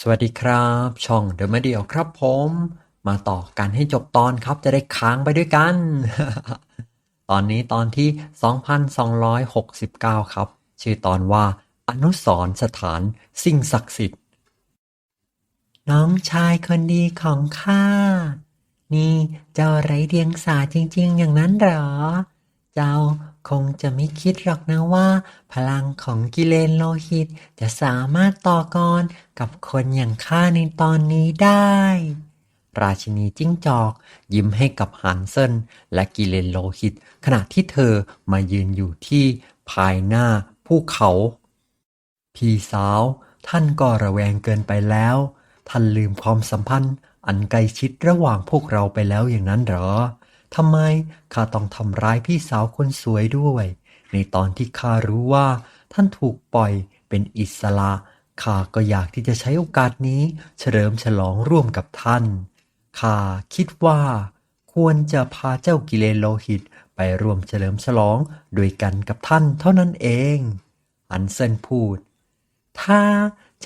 สวัสดีครับ ช่องเดอะมาเดียวครับผม มาต่อกันให้จบตอนครับจะได้ค้างไปด้วยกัน ตอนนี้ตอนที่ 2269 ครับ ชื่อตอนว่า อนุสรสถานสิ่งศักดิ์สิทธิ์ น้องชายคนดีของข้า นี่เจ้าไรเดียงสาจริง ๆ อย่างนั้นเหรอ เจ้า คงจะไม่คิดหรอกนะว่า พลังของกิเลนโลหิต จะสามารถต่อกรกับคนอย่างข้าในตอนนี้ได้ ราชินีจิ้งจอก ยิ้มให้กับฮันเซนและกิเลนโลหิต ขณะที่เธอมายืนอยู่ที่ภายหน้าภูเขา พี่สาว ท่านก็ระแวงเกินไปแล้ว ท่านลืมความสัมพันธ์อันใกล้ชิดระหว่างพวกเราไปแล้วอย่างนั้นเหรอ ทำไมข้าต้องทำร้ายพี่สาวคนสวยด้วย ในตอนที่ข้ารู้ว่าท่านถูกปล่อยเป็นอิสระข้าก็อยากที่จะใช้โอกาสนี้เฉลิมฉลองร่วมกับท่านข้าคิดว่า ควรจะพาเจ้ากิเลนโลหิตไปร่วมเฉลิมฉลองด้วยกันกับท่านเท่านั้นเองอันเซนพูด ถ้า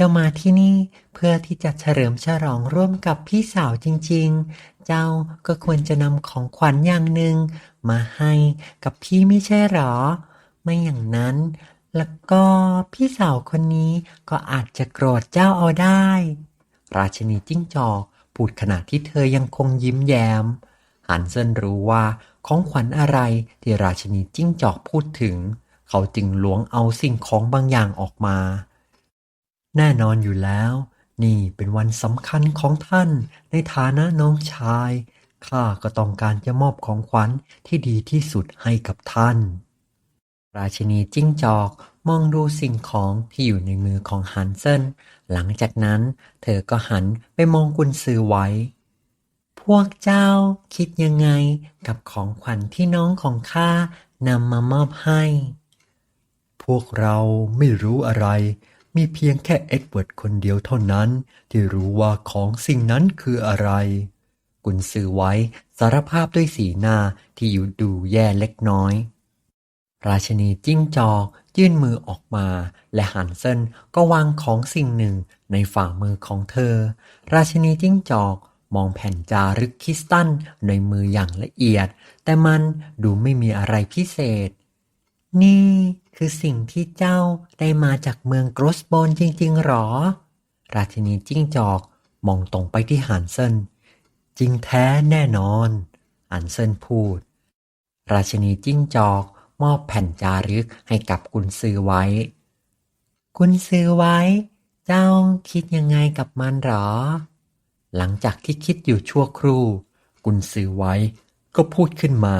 จ้ามาที่นี่เพื่อที่จะเฉลิมฉลองร่วมกับพี่สาวจริง ๆ เจ้าก็ควรจะนำของขวัญอย่างหนึ่งมาให้กับพี่ไม่ใช่หรอ ไม่อย่างนั้น แล้วก็พี่สาวคนนี้ก็อาจจะโกรธเจ้าเอาได้ ราชินีจิ้งจอกพูดขณะที่เธอยังคงยิ้มแย้ม หันเซนรู้ว่าของขวัญอะไรที่ราชินีจิ้งจอกพูดถึง เขาจึงล้วงเอาสิ่งของบางอย่างออกมา แน่นอนอยู่แล้ว นี่เป็นวันสำคัญของท่าน ในฐานะน้องชาย ข้าก็ต้องการจะมอบของขวัญที่ดีที่สุดให้กับท่าน ราชินีจิ้งจอกมองดูสิ่งของที่อยู่ในมือของฮันเซนหลังจากนั้นเธอก็หันไปมองกุนซือไว้ พวกเจ้าคิดยังไงกับของขวัญที่น้องของข้านำมามอบให้ พวกเราไม่รู้อะไร มีเพียงแค่เอ็ดเวิร์ดคนเดียวเท่านั้น ที่รู้ว่าของสิ่งนั้นคืออะไร กุนซือไว้สารภาพด้วยสีหน้าที่อยู่ดูแย่เล็กน้อย ราชนีจิ้งจอกยื่นมือออกมา และฮันเซนก็วางของสิ่งหนึ่งในฝ่ามือของเธอ ราชนีจิ้งจอกมองแผ่นจารึกคริสตัลในมืออย่างละเอียด แต่มันดูไม่มีอะไรพิเศษ นี่ คือสิ่งที่เจ้าได้มาจากเมืองกรสโบนจริง ๆ หรอ ราชินีจิ้งจอกมองตรงไปที่ฮันเซนจริงแท้แน่นอนฮันเซนพูด ราชินีจิ้งจอกมอบแผ่นจารึกให้กับกุนซือไว้ กุนซือไว้ เจ้าคิดยังไงกับมันหรอ หลังจากที่คิดอยู่ชั่วครู่ กุนซือไว้ก็พูดขึ้นมา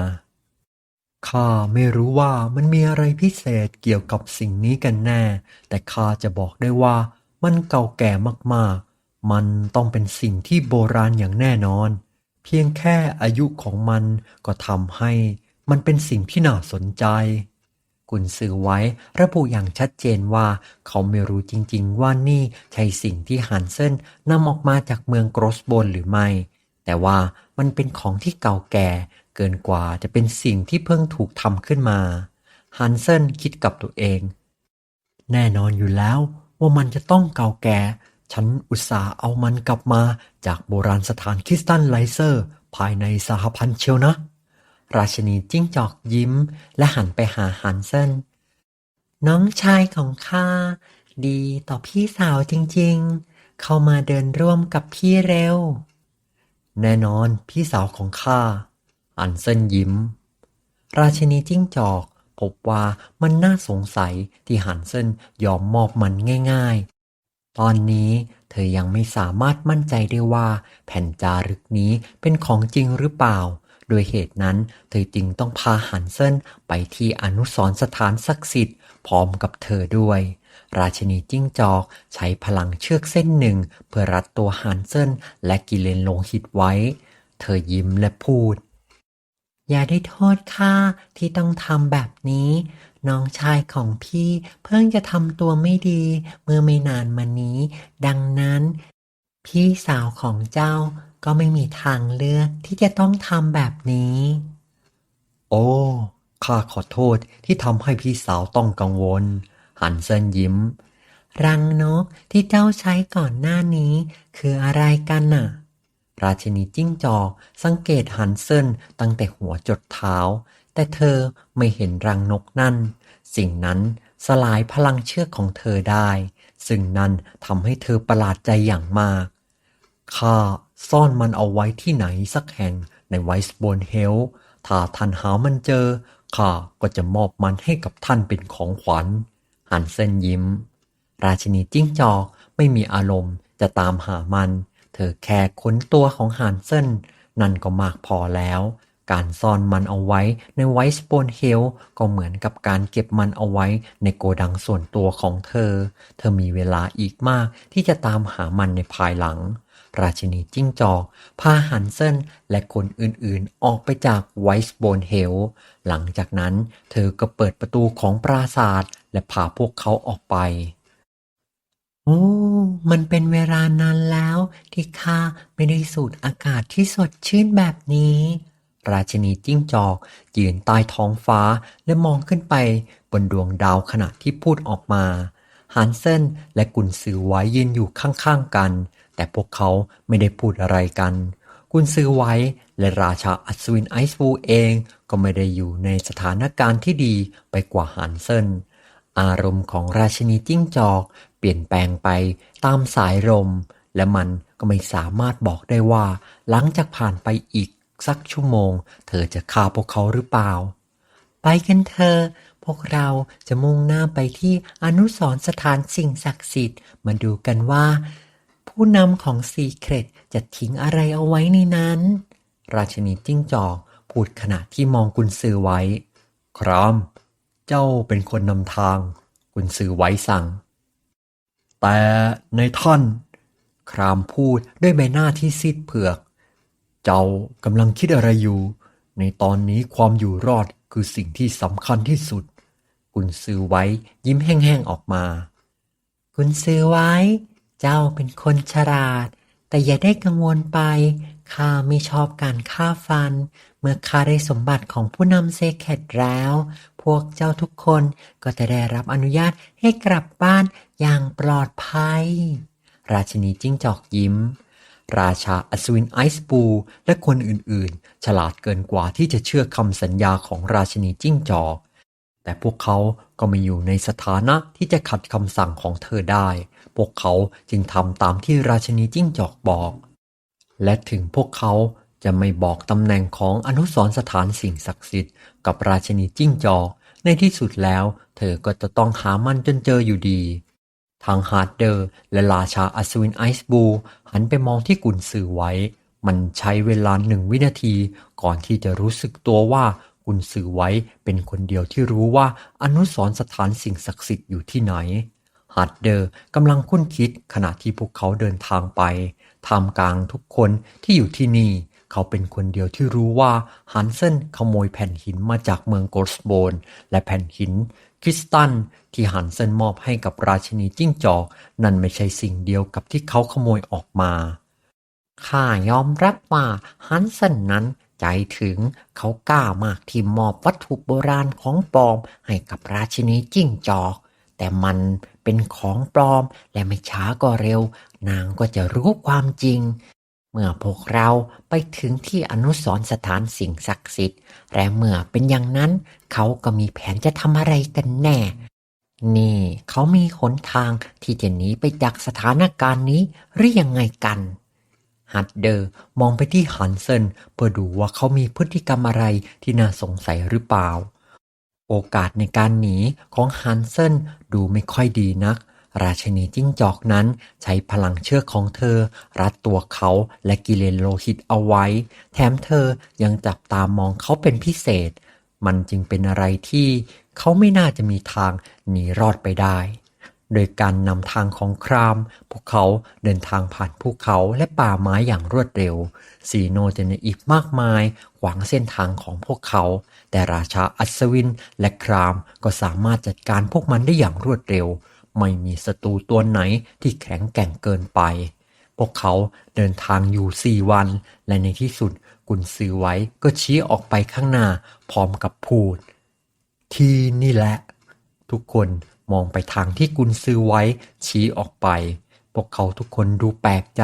ข้าไม่รู้ว่ามันมีอะไรพิเศษเกี่ยวกับสิ่งนี้กันแน่ แต่ข้าจะบอกได้ว่ามันเก่าแก่มากๆ มันต้องเป็นสิ่งที่โบราณอย่างแน่นอน เพียงแค่อายุของมันก็ทำให้มันเป็นสิ่งที่น่าสนใจ กุนซือไว้ระบุอย่างชัดเจนว่า เขาไม่รู้จริงๆว่านี่ใช่สิ่งที่ฮันเซนนำออกมาจากเมืองกรสโบนหรือไม่ แต่ว่ามันเป็นของที่เก่าแก่ เกินกว่าจะเป็นสิ่งที่เพิ่งถูกทำขึ้นมา ฮันเซนคิดกับตัวเอง แน่นอนอยู่แล้วว่ามันจะต้องเก่าแก่ ฉันอุตส่าห์เอามันกลับมาจากโบราณสถานคริสตันไลเซอร์ ภายในสหพันธ์เชียวนะ ราชินีจิ้งจอกยิ้ม และหันไปหาฮันเซนน้องชายของข้าดีต่อพี่สาวจริงๆ เข้ามาเดินร่วมกับพี่เร็ว แน่นอนพี่สาวของข้า อันเซนยิ้ม ราชินีจิ้งจอก พบว่ามันน่าสงสัยที่ฮันเซนยอมมอบมันง่ายๆ ตอนนี้เธอยังไม่สามารถมั่นใจได้ว่า แผ่นจารึกนี้เป็นของจริงหรือเปล่า โดยเหตุนั้นเธอจึงต้องพาฮันเซนไปที่อนุสรสถานศักดิ์สิทธิ์พร้อมกับเธอด้วยราชินีจิ้งจอกใช้พลังเชือกเส้นหนึ่ง เพื่อรัดตัวฮันเซนและกิเลนโลหิตไว้ เธอยิ้มและพูด อย่าได้โทษข้าที่ต้องทำแบบนี้ น้องชายของพี่เพิ่งจะทำตัวไม่ดี เมื่อไม่นานมานี้ ดังนั้น พี่สาวของเจ้าก็ไม่มีทางเลือกที่จะต้องทำแบบนี้ โอ้ข้าขอโทษที่ทำให้พี่สาวต้องกังวล หันเซนยิ้ม รังนกที่เจ้าใช้ก่อนหน้านี้ คืออะไรกันน่ะ ราชินีจิ้งจอกสังเกตฮันเซนตั้งแต่หัวจดเท้า แต่เธอไม่เห็นรังนกนั่น สิ่งนั้นสลายพลังเชือกของเธอได้ ซึ่งนั่นทำให้เธอประหลาดใจอย่างมาก ข้าซ่อนมันเอาไว้ที่ไหนสักแห่งในไวส์บนเฮล ถ้าท่านหามันเจอ ข้าก็จะมอบมันให้กับท่านเป็นของขวัญฮันเซนยิ้ม ราชินีจิ้งจอกไม่มีอารมณ์จะตามหามัน ธอแค่ค้นตัวของฮันเซนนั่นก็มากพอแล้ว การซ่อนมันเอาไว้ในไวส์โบนเฮลก็เหมือนกับการเก็บมันเอาไว้ในโกดังส่วนตัวของเธอ เธอมีเวลาอีกมากที่จะตามหามันในภายหลัง ราชินีจิ้งจอกพาฮันเซนและคนอื่นๆ ออกไปจากไวส์โบนเฮลหลังจากนั้นเธอก็เปิดประตูของปราสาทและพาพวกเขาออกไป โอ้ มันเป็นเวลานานแล้วที่ข้าไม่ได้สูดอากาศที่สดชื่นแบบนี้ ราชินีจิ้งจอกยืนใต้ท้องฟ้าและมองขึ้นไปบนดวงดาวขณะที่พูดออกมาฮันเซนและกุนซือไว้ยืนอยู่ข้างๆกัน แต่พวกเขาไม่ได้พูดอะไรกัน กุนซือไว้และราชาอัศวินไอซ์ฟูเองก็ไม่ได้อยู่ในสถานการณ์ที่ดีไปกว่าฮันเซนอารมณ์ของราชินีจิ้งจอก เปลี่ยนแปลงไปตามสายลม และมันก็ไม่สามารถบอกได้ว่า หลังจากผ่านไปอีกสักชั่วโมง เธอจะฆ่าพวกเขาหรือเปล่า ไปกันเถอะพวกเราจะมุ่งหน้าไปที่อนุสรสถานสิ่งศักดิ์สิทธิ์ มาดูกันว่า ผู้นำของซีเครตจะทิ้งอะไรเอาไว้ในนั้น ราชนีจิ้งจอกพูดขณะที่มองกุนซือไว้ ครามเจ้าเป็นคนนำทาง กุนซือไว้สั่ง แต่ในท่าน ครามพูดด้วยใบหน้าที่ซีดเผือก เจ้ากำลังคิดอะไรอยู่ ในตอนนี้ความอยู่รอดคือสิ่งที่สำคัญที่สุด กุนซือไว้ยิ้มแห้งๆออกมา กุนซือไว้ เจ้าเป็นคนฉลาด แต่อย่าได้กังวลไปข้าไม่ชอบการฆ่าฟัน เมื่อข้าได้สมบัติของผู้นำเซเคตแล้ว พวกเจ้าทุกคนก็จะได้รับอนุญาตให้กลับบ้านอย่างปลอดภัย ราชินีจิ้งจอกยิ้ม ราชาอัศวินไอซ์บูและคนอื่นๆ ฉลาดเกินกว่าที่จะเชื่อคำสัญญาของราชินีจิ้งจอก แต่พวกเขาก็ไม่อยู่ในสถานะที่จะขัดคำสั่งของเธอได้ พวกเขาจึงทำตามที่ราชินีจิ้งจอกบอก และถึงพวกเขา จะไม่บอกตำแหน่งของอนุสรสถานสิ่งศักดิ์สิทธิ์กับราชินีจิ้งจอกในที่สุดแล้ว เธอก็จะต้องหามันจนเจออยู่ดีทางฮาร์ดเดอร์และราชาอัศวินไอซ์บู หันไปมองที่กุนซือไว้ มันใช้เวลาหนึ่งวินาที ก่อนที่จะรู้สึกตัวว่ากุนซือไว้เป็นคนเดียวที่รู้ว่าอนุสรสถานสิ่งศักดิ์สิทธิ์อยู่ที่ไหนฮาร์ดเดอร์กำลังคุ้นคิดขณะที่พวกเขาเดินทางไปท่ามกลางทุกคนที่อยู่ที่นี่ เขาเป็นคนเดียวที่รู้ว่าฮันเซนขโมยแผ่นหินมาจากเมืองโกลสโบน และแผ่นหินคริสตัลที่ฮันเซนมอบให้กับราชินีจิ้งจอก นั่นไม่ใช่สิ่งเดียวกับที่เขาขโมยออกมา ข้ายอมรับว่าฮันเซนนั้นใจถึงเขากล้ามากที่มอบวัตถุโบราณของปลอมให้กับราชินีจิ้งจอก แต่มันเป็นของปลอมและไม่ช้าก็เร็ว นางก็จะรู้ความจริง เมื่อพวกเราไปถึงที่อนุสรณ์สถานสิ่งศักดิ์สิทธิ์ และเมื่อเป็นอย่างนั้นเขาก็มีแผนจะทำอะไรกันแน่ นี่เขามีหนทางที่จะหนีไปจากสถานการณ์นี้หรือยังไงกัน ฮัตเดอร์มองไปที่ฮันเซนเพื่อดูว่าเขามีพฤติกรรมอะไรที่น่าสงสัยหรือเปล่า โอกาสในการหนีของฮันเซนดูไม่ค่อยดีนัก ราชินีจิ้งจอกนั้นใช้พลังเชือกของเธอ รัดตัวเขาและกิเลนโลหิตเอาไว้ แถมเธอยังจับตามองเขาเป็นพิเศษ มันจึงเป็นอะไรที่เขาไม่น่าจะมีทางหนีรอดไปได้ โดยการนำทางของคราม พวกเขาเดินทางผ่านภูเขาและป่าไม้อย่างรวดเร็ว สีโนเจเนอีกมากมายขวางเส้นทางของพวกเขา แต่ราชาอัศวินและครามก็สามารถจัดการพวกมันได้อย่างรวดเร็ว ไม่มีศัตรูตัวไหนที่แข็งแกร่งเกินไป พวกเขาเดินทางอยู่สี่วัน และในที่สุดกุนซือไว้ก็ชี้ออกไปข้างหน้าพร้อมกับพูด ที่นี่แหละ ทุกคนมองไปทางที่กุนซือไว้ชี้ออกไป พวกเขาทุกคนดูแปลกใจ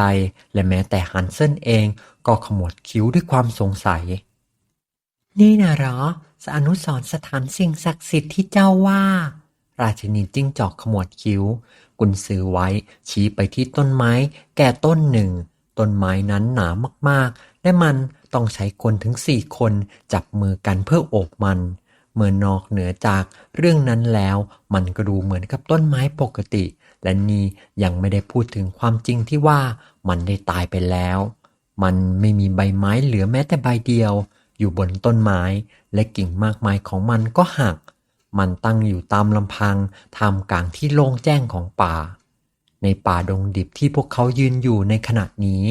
และแม้แต่ฮันเซนเองก็ขมวดคิ้วด้วยความสงสัย นี่นะหรอ สอนุสรสถานสิ่งศักดิ์สิทธิ์ที่เจ้าว่า ราชินีจิ้งจอกขมวดคิ้ว กุนซือไว้ ชี้ไปที่ต้นไม้ แก่ต้นหนึ่ง ต้นไม้นั้นหนามากๆ และมันต้องใช้คนถึงสี่คนจับมือกันเพื่อโอบมัน เมื่อนอกเหนือจากเรื่องนั้นแล้ว มันก็ดูเหมือนกับต้นไม้ปกติ และนี่ยังไม่ได้พูดถึงความจริงที่ว่ามันได้ตายไปแล้ว มันไม่มีใบไม้เหลือแม้แต่ใบเดียว อยู่บนต้นไม้ และกิ่งมากมายของมันก็หัก มันตั้งอยู่ตามลำพังท่ามกลางที่โล่งแจ้งของป่า ในป่าดงดิบที่พวกเขายืนอยู่ในขณะนี้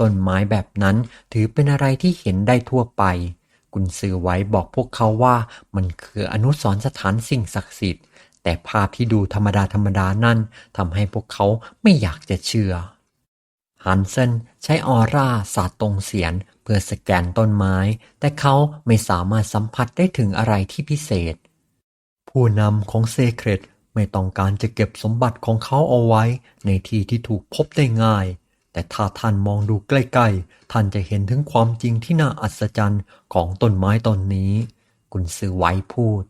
ต้นไม้แบบนั้นถือเป็นอะไรที่เห็นได้ทั่วไป กุนซือไว้บอกพวกเขาว่ามันคืออนุสรณ์สถานสิ่งศักดิ์สิทธิ์ แต่ภาพที่ดูธรรมดาธรรมดานั่นทำให้พวกเขาไม่อยากจะเชื่อฮันเซนใช้ออร่าสาดตรงเสียน เพื่อสแกนต้นไม้ แต่เขาไม่สามารถสัมผัสได้ถึงอะไรที่พิเศษ ผู้นำของเซเครตไม่ต้องการจะเก็บสมบัติของเขาเอาไว้ในที่ที่ถูกพบได้ง่าย แต่ถ้าท่านมองดูใกล้ๆ ท่านจะเห็นถึงความจริงที่น่าอัศจรรย์ของต้นไม้ต้นนี้กุนซือไว้พูด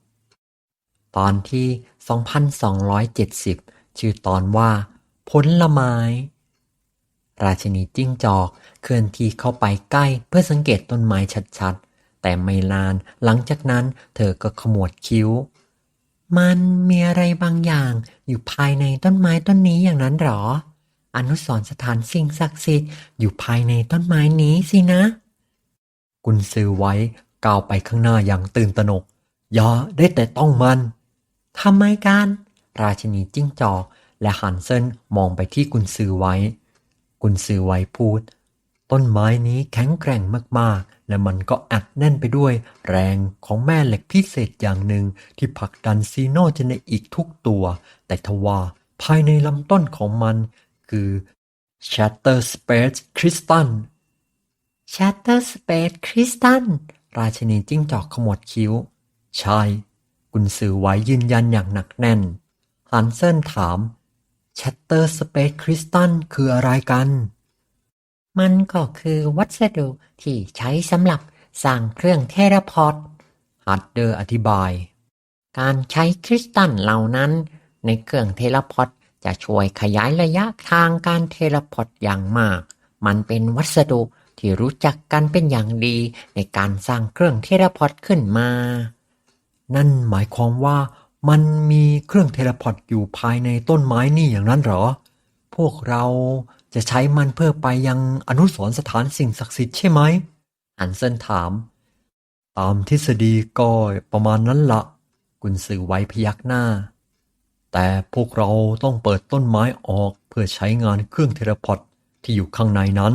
ตอนที่ 2270 ชื่อตอนว่า ผลไม้ ราชินีจิ้งจอกเคลื่อนที่เข้าไปใกล้เพื่อสังเกตต้นไม้ชัดๆ แต่ไม่นานหลังจากนั้นเธอก็ขมวดคิ้ว มันมีอะไรบางอย่างอยู่ภายในต้นไม้ต้นนี้อย่างนั้นหรอ อนุสรณ์สถานสิ่งศักดิ์สิทธิ์อยู่ภายในต้นไม้นี้สินะ กุนซือไว้ก้าวไปข้างหน้าอย่างตื่นตระหนก อย่าได้แต่ต้องมัน ทำไมกัน ราชินีจิ้งจอก และฮันเซินมองไปที่กุนซือไว้ กุนซือไว้พูด ต้นไม้นี้แข็งแกร่งมากๆ และมันก็อัดแน่นไปด้วย แรงของแม่เหล็กพิเศษอย่างหนึ่งที่ผลักดันซีโนเจเนอีกทุกตัว แต่ทว่าภายในลำต้นของมันคือ Shatter Space Crystal Shatter Space Crystal ราชินีจิ้งจอกขมวดคิ้ว ใช่กุนซือไว้ยืนยันอย่างหนักแน่น ฮันเซนถาม Shatter Space Crystal คืออะไรกัน มันก็คือวัสดุที่ใช้สำหรับสร้างเครื่องเทเลพอร์ตฮัตเดอร์อธิบาย การใช้คริสตัลเหล่านั้น ในเครื่องเทเลพอร์ตจะช่วยขยายระยะทางการเทเลพอร์ตอย่างมาก มันเป็นวัสดุที่รู้จักกันเป็นอย่างดีในการสร้างเครื่องเทเลพอร์ตขึ้นมา นั่นหมายความว่ามันมีเครื่องเทเลพอร์ตอยู่ภายในต้นไม้นี่อย่างนั้นเหรอ พวกเรา จะใช้มันเพื่อไปยังอนุสรณ์สถานสิ่งศักดิ์สิทธิ์ใช่ไหมอันเซนถาม ตามทฤษฎีก็ประมาณนั้นละกุนซือไว้พยักหน้า แต่พวกเราต้องเปิดต้นไม้ออกเพื่อใช้งานเครื่องเทเลพอตที่อยู่ข้างในนั้น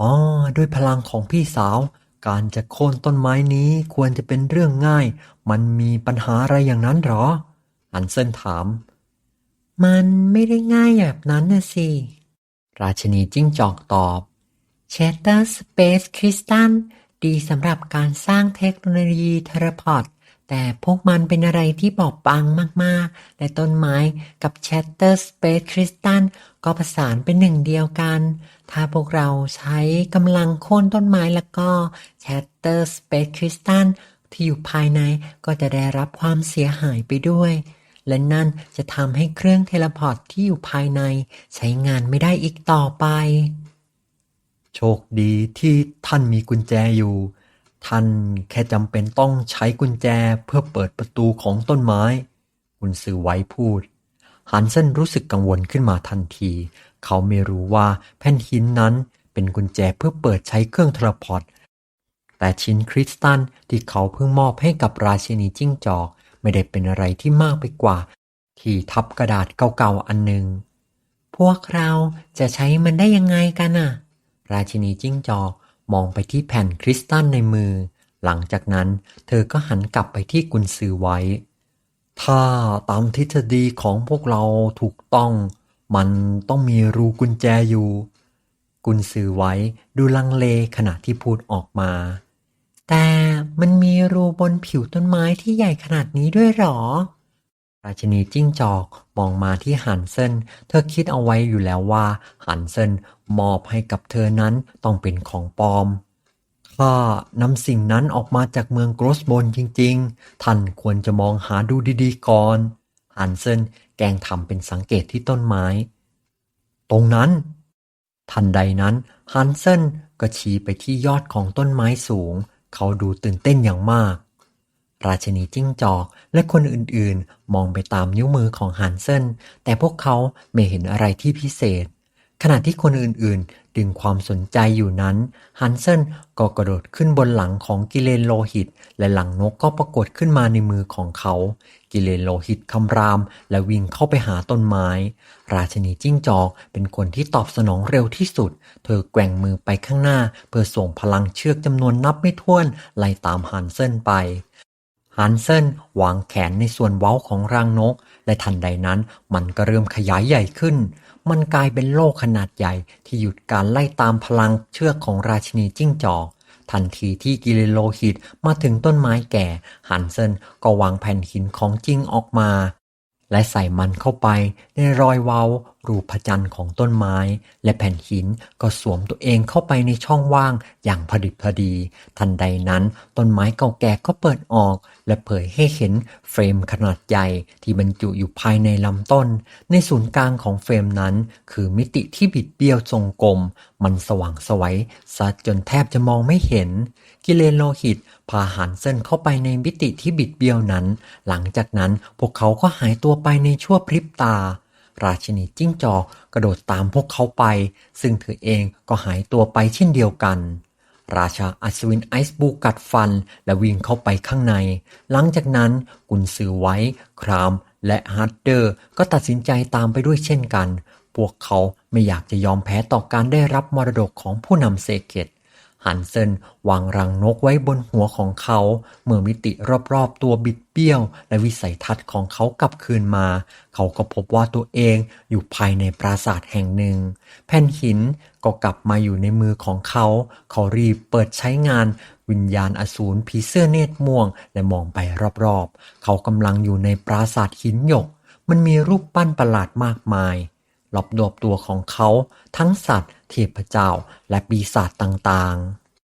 อ๋อด้วยพลังของพี่สาว การจะโค่นต้นไม้นี้ควรจะเป็นเรื่องง่าย มันมีปัญหาอะไรอย่างนั้นหรออันเซนถาม มันไม่ได้ง่ายแบบนั้นนะสิ ราชินีจิ้งจอกตอบ Shatter Space Crystal ดีสำหรับการสร้างเทคโนโลยีเทเลพอร์ตแต่พวกมันเป็นอะไรที่บอบบางมากๆ และต้นไม้กับ Shatter Space Crystal ก็ประสานเป็นหนึ่งเดียวกัน ถ้าพวกเราใช้กำลังโค่นต้นไม้แล้วก็ Shatter Space Crystal ที่อยู่ภายในก็จะได้รับความเสียหายไปด้วย และนั่นจะทำให้เครื่องเทเลพอร์ตที่อยู่ภายในใช้งานไม่ได้อีกต่อไป โชคดีที่ท่านมีกุญแจอยู่ ท่านแค่จำเป็นต้องใช้กุญแจเพื่อเปิดประตูของต้นไม้กุนซือไว้พูดฮันเซนรู้สึกกังวลขึ้นมาทันที เขาไม่รู้ว่าแผ่นหินนั้นเป็นกุญแจเพื่อเปิดใช้เครื่องโทรพอร์ตแต่ชิ้นคริสตัลที่เขาเพิ่งมอบให้กับราชินีจิ้งจอก ไม่ได้เป็นอะไรที่มากไปกว่า ที่ทับกระดาษเก่าๆอันหนึ่งพวกเราจะใช้มันได้ยังไงกันน่ะ ราชินีจิ้งจอกมองไปที่แผ่นคริสตัลในมือ หลังจากนั้นเธอก็หันกลับไปที่กุนซือไว้ ถ้าตามทฤษฎีของพวกเราถูกต้อง มันต้องมีรูกุญแจอยู่ กุนซือไว้ดูลังเลขณะที่พูดออกมา แต่มันมีรูบนผิวต้นไม้ที่ใหญ่ขนาดนี้ด้วยหรอ ราชินีจิ้งจอกมองมาที่ฮันเซนเธอคิดเอาไว้อยู่แล้วว่าฮันเซนมอบให้กับเธอนั้นต้องเป็นของปลอมข้านำสิ่งนั้นออกมาจากเมืองโกรสบนจริงๆ ท่านควรจะมองหาดูดีๆก่อนฮันเซนแกงทำเป็นสังเกตที่ต้นไม้ ตรงนั้น ทันใดนั้นฮันเซนก็ชี้ไปที่ยอดของต้นไม้สูง เขาดูตื่นเต้นอย่างมาก ราชินีจิ้งจอกและคนอื่นๆ มองไปตามนิ้วมือของฮันเซนแต่พวกเขาไม่เห็นอะไรที่พิเศษ ขณะที่คนอื่นๆ ดึงความสนใจอยู่นั้นฮันเซนก็กระโดดขึ้นบนหลังของกิเลนโลหิต และหลังนกก็ปรากฏขึ้นมาในมือของเขา กิเลนโลหิตคำราม และวิ่งเข้าไปหาต้นไม้ ราชนีจิ้งจอกเป็นคนที่ตอบสนองเร็วที่สุด เธอแกว่งมือไปข้างหน้า เพื่อส่งพลังเชือกจำนวนนับไม่ถ้วนไล่ตามฮันเซนไปฮันเซนวางแขนในส่วนเว้าของรังนก และทันใดนั้นมันก็เริ่มขยายใหญ่ขึ้น มันกลายเป็นโลกขนาดใหญ่ที่หยุดการไล่ตามพลังเชือกของราชินีจิ้งจอก ทันทีที่กิเลโลหิตมาถึงต้นไม้แก่ฮันเซนก็วางแผ่นหินของจริงออกมา และใส่มันเข้าไปในรอยเว้า รูปพระจันทร์ของต้นไม้ และแผ่นหินก็สวมตัวเองเข้าไปในช่องว่างอย่างพอดิบพอดี ทันใดนั้นต้นไม้เก่าแก่ก็เปิดออก และเผยให้เห็นเฟรมขนาดใหญ่ที่บรรจุอยู่ภายในลำต้น ในศูนย์กลางของเฟรมนั้น คือมิติที่บิดเบี้ยวทรงกลม มันสว่างไสวัยซะจนแทบจะมองไม่เห็น กิเลนโลหิตพาหันเส้นเข้าไปในมิติที่บิดเบี้ยวนั้น หลังจากนั้นพวกเขาก็หายตัวไปในชั่วพริบตา ราชินีจิ้งจอกกระโดดตามพวกเขาไป ซึ่งเธอเองก็หายตัวไปเช่นเดียวกัน ราชาอัศวินไอซ์บูกัดฟันและวิ่งเข้าไปข้างใน หลังจากนั้นกุนซือไว้ คราม และฮาร์ดเดอร์ก็ตัดสินใจตามไปด้วยเช่นกัน พวกเขาไม่อยากจะยอมแพ้ต่อการได้รับมรดกของผู้นำเซเกต ฮันเซนวางรังนกไว้บนหัวของเขา เมื่อมิติรอบๆตัวบิดเบี้ยว และวิสัยทัศน์ของเขากลับคืนมา เขาก็พบว่าตัวเองอยู่ภายในปราสาทแห่งหนึ่ง แผ่นหินก็กลับมาอยู่ในมือของเขา เขารีบเปิดใช้งานวิญญาณอสูรผีเสื้อเนตรม่วง และมองไปรอบๆ เขากำลังอยู่ในปราสาทหินหยก มันมีรูปปั้นประหลาดมากมายรอบดวบตัวของเขา ทั้งสัตว์ เทพเจ้าและปีศาจต่าง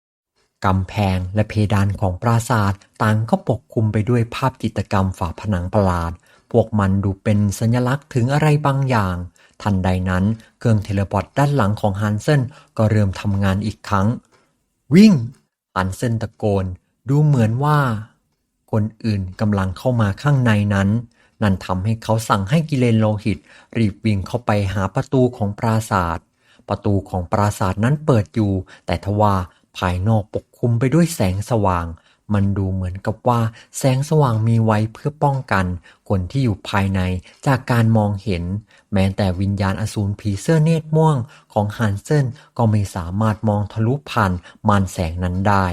ๆ กำแพงและเพดานของปราสาทต่างก็ปกคลุมไปด้วยภาพจิตรกรรมฝาผนังประหลาด พวกมันดูเป็นสัญลักษณ์ถึงอะไรบางอย่าง ทันใดนั้นเครื่องเทเลพอร์ตด้านหลังของฮันเซนก็เริ่มทำงานอีกครั้ง วิ่ง ฮันเซนตะโกน ดูเหมือนว่า คนอื่นกำลังเข้ามาข้างในนั้นนั่นทำให้เขาสั่งให้กิเลนโลหิต รีบวิ่งเข้าไปหาประตูของปราสาท ประตูของปราสาทนั้นเปิดอยู่ แต่ทว่าภายนอกปกคลุมไปด้วยแสงสว่าง มันดูเหมือนกับว่าแสงสว่างมีไว้เพื่อป้องกัน คนที่อยู่ภายในจากการมองเห็น แม้แต่วิญญาณอสูรผีเสื้อเนตรม่วงของฮันเซนก็ไม่สามารถมองทะลุผ่านมานแสงนั้นได้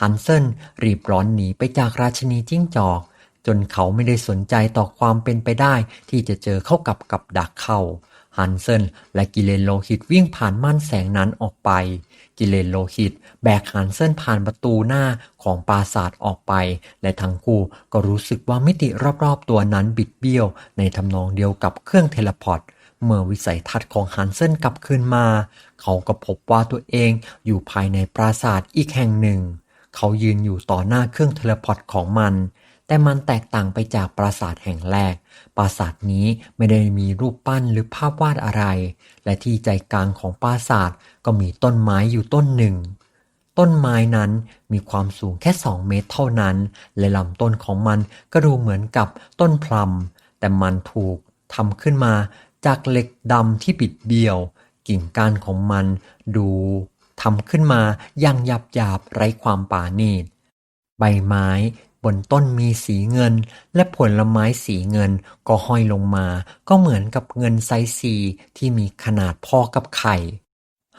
ฮันเซนรีบร้อนหนีไปจากราชินีจิ้งจอก จนเขาไม่ได้สนใจต่อความเป็นไปได้ที่จะเจอเข้ากับกับดักเข้า ฮันเซนและกิเลนโลหิตวิ่งผ่านม่านแสงนั้นออกไป กิเลนโลหิตแบกฮันเซนผ่านประตูหน้าของปราสาทออกไป และทั้งคู่ก็รู้สึกว่ามิติรอบๆตัวนั้นบิดเบี้ยว ในทำนองเดียวกับเครื่องเทเลพอร์ตเมื่อวิสัยทัศน์ของฮันเซนกลับคืนมา เขาก็พบว่าตัวเองอยู่ภายในปราสาทอีกแห่งหนึ่ง เขายืนอยู่ต่อหน้าเครื่องเทเลพอร์ตของมัน แต่มันแตกต่างไปจากปราสาทแห่งแรก ปราสาทนี้ไม่ได้มีรูปปั้นหรือภาพวาดอะไร และที่ใจกลางของปราสาทก็มีต้นไม้อยู่ต้นหนึ่ง ต้นไม้นั้นมีความสูงแค่สองเมตรเท่านั้น และลำต้นของมันก็ดูเหมือนกับต้นพลัม แต่มันถูกทำขึ้นมาจากเหล็กดำที่บิดเบี้ยว กิ่งก้านของมันดูทำขึ้นมาอย่างหยาบหยาบๆไร้ความป่าณีตใบไม้ บนต้นมีสีเงิน และผลไม้สีเงินก็ห้อยลงมา ก็เหมือนกับเงินไซซีที่มีขนาดพอกับไข่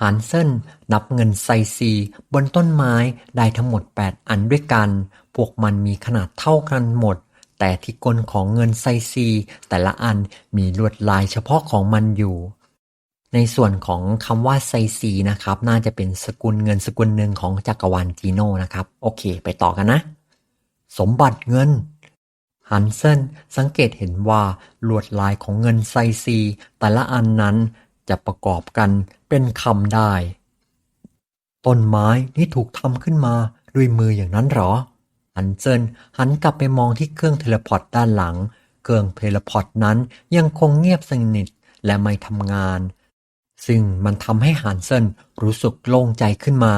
ฮันเซนนับเงินไซซีบนต้นไม้ได้ทั้งหมด 8 อันด้วยกัน พวกมันมีขนาดเท่ากันหมด แต่ที่ก้นของเงินไซซี แต่ละอันมีลวดลายเฉพาะของมันอยู่ ในส่วนของคำว่าไซซีนะครับ น่าจะเป็นสกุลเงินสกุลหนึ่งของจักรวาลจีโน่นะครับ โอเค ไปต่อกันนะ สมบัติเงิน ฮันเซนสังเกตเห็นว่าลวดลายของเงินไซซี แต่ละอันนั้นจะประกอบกันเป็นคำได้ ต้นไม้นี่ถูกทำขึ้นมาด้วยมืออย่างนั้นหรอ ฮันเซนหันกลับไปมองที่เครื่องเทเลพอร์ตด้านหลัง เครื่องเทเลพอร์ตนั้นยังคงเงียบสนิทและไม่ทำงาน ซึ่งมันทำให้ฮันเซนรู้สึกโล่งใจขึ้นมา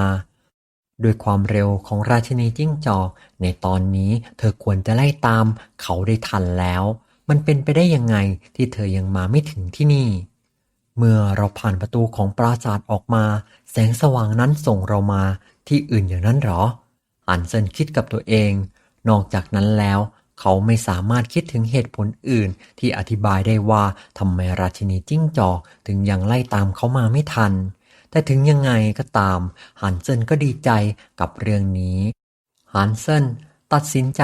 ด้วยความเร็วของราชินีจิ้งจอก ในตอนนี้เธอควรจะไล่ตามเขาได้ทันแล้ว มันเป็นไปได้ยังไงที่เธอยังมาไม่ถึงที่นี่ เมื่อเราผ่านประตูของปราสาทออกมา แสงสว่างนั้นส่งเรามาที่อื่นอย่างนั้นหรออันเซนคิดกับตัวเอง นอกจากนั้นแล้ว เขาไม่สามารถคิดถึงเหตุผลอื่น ที่อธิบายได้ว่าทำไมราชินีจิ้งจอกถึงยังไล่ตามเขามาไม่ทัน แต่ถึงยังไงก็ตามฮันเซนก็ดีใจกับเรื่องนี้ฮันเซนตัดสินใจ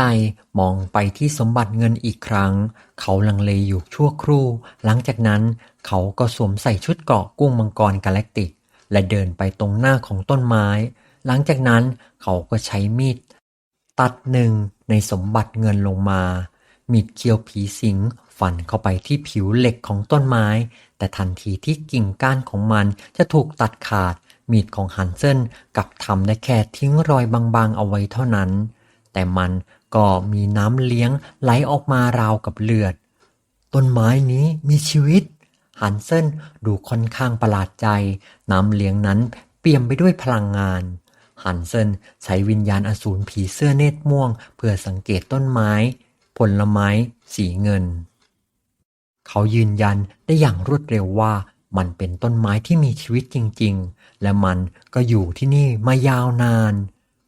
มองไปที่สมบัติเงินอีกครั้ง เขาลังเลอยู่ชั่วครู่ หลังจากนั้นเขาก็สวมใส่ชุดเกราะกุ้งมังกรกาแล็กติก และเดินไปตรงหน้าของต้นไม้ หลังจากนั้นเขาก็ใช้มีด ตัดหนึ่งในสมบัติเงินลงมา มีดเคียวผีสิง ฟันเข้าไปที่ผิวเหล็กของต้นไม้ แต่ทันทีที่กิ่งก้านของมันจะถูกตัดขาด มีดของฮันเซนกับทำได้แค่ทิ้งรอยบางๆเอาไว้เท่านั้น แต่มันก็มีน้ำเลี้ยงไหลออกมาราวกับเลือด ต้นไม้นี้มีชีวิต ฮันเซนดูค่อนข้างประหลาดใจ น้ำเลี้ยงนั้นเปี่ยมไปด้วยพลังงานฮันเซนใช้วิญญาณอสูรผีเสื้อเนตรม่วง เพื่อสังเกตต้นไม้ ผลไม้ สีเงิน เขายืนยันได้อย่างรวดเร็วว่ามันเป็นต้นไม้ที่มีชีวิตจริง ๆ และมันก็อยู่ที่นี่มายาวนาน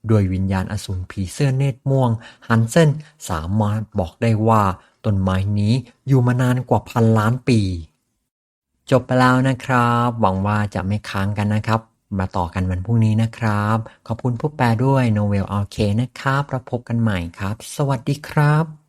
โดยวิญญาณอสูรผีเสื้อเนตรม่วงฮันเซนสามารถบอกได้ว่าต้นไม้นี้อยู่มานานกว่าพันล้านปี จบไปแล้วนะครับ หวังว่าจะไม่ค้างกันนะครับ มาต่อกันวันพรุ่งนี้นะครับ ขอบคุณผู้แปลด้วยโนเวลโอเคนะครับเราพบกันใหม่ครับ สวัสดีครับ